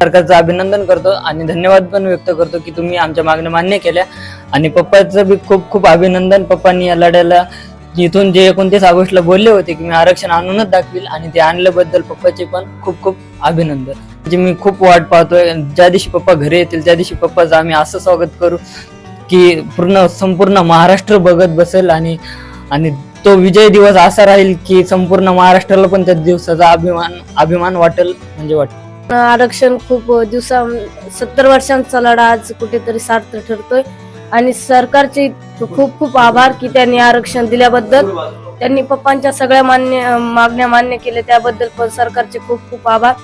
सरकारचं अभिनंदन करतो आणि धन्यवाद पण व्यक्त करतो की तुम्ही आमच्या मागण्या मान्य केल्या. आणि पप्पाचं बी खूप खूप अभिनंदन पप्पांनी या लढ्याला इथून जे एकोणतीस ऑगस्टला बोलले होते की मी आरक्षण आणूनच दाखवील आणि ते आणल्याबद्दल पप्पाचे पण खूप खूप अभिनंदन. म्हणजे मी खूप वाट पाहतोय. ज्या दिवशी पप्पा घरी येतील त्या दिवशी पप्पाचं आम्ही असं स्वागत करू की पूर्ण संपूर्ण महाराष्ट्र बघत बसेल आणि आणि तो विजय दिवस असा राहील की संपूर्ण महाराष्ट्राला पण त्या दिवसाचा अभिमान अभिमान वाटेल म्हणजे वाटेल. आरक्षण खूप दिवसा सत्तर वर्षांचा लढा आज कुठेतरी सार्थ ठरतोय. आणि सरकारचे खूप खूप आभार की त्यांनी आरक्षण दिल्याबद्दल. त्यांनी पप्पांच्या सगळ्या मान्य मागण्या मान्य केल्या त्याबद्दल पण सरकारचे खूप खूप आभार.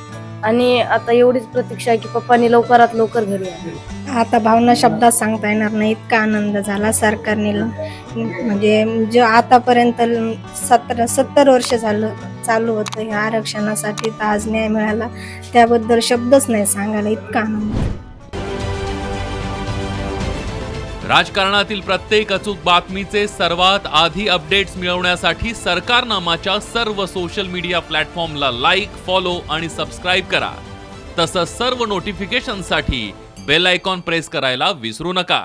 आणि आता एवढीच प्रतीक्षा आहे की पप्पांनी लवकरात लवकर घरी आता भावना शब्दात सांगता येणार नाही इतका आनंद झाला सरकारने. म्हणजे जे आतापर्यंत सतरा सत्तर वर्ष झालं चालू होतं. ह्या आरक्षणासाठी तर आज न्याय मिळाला. त्याबद्दल शब्दच नाही सांगायला इतका आनंद. राजकारणातील प्रत्येक अचूक बातमीचे सर्वात आधी अपडेट्स मिळवण्यासाठी सरकारनामाच्या सर्व सोशल मीडिया प्लॅटफॉर्मला लाईक फॉलो आणि सबस्क्राईब करा. तसंच सर्व नोटिफिकेशनसाठी बेल आयकॉन प्रेस करायला विसरू नका.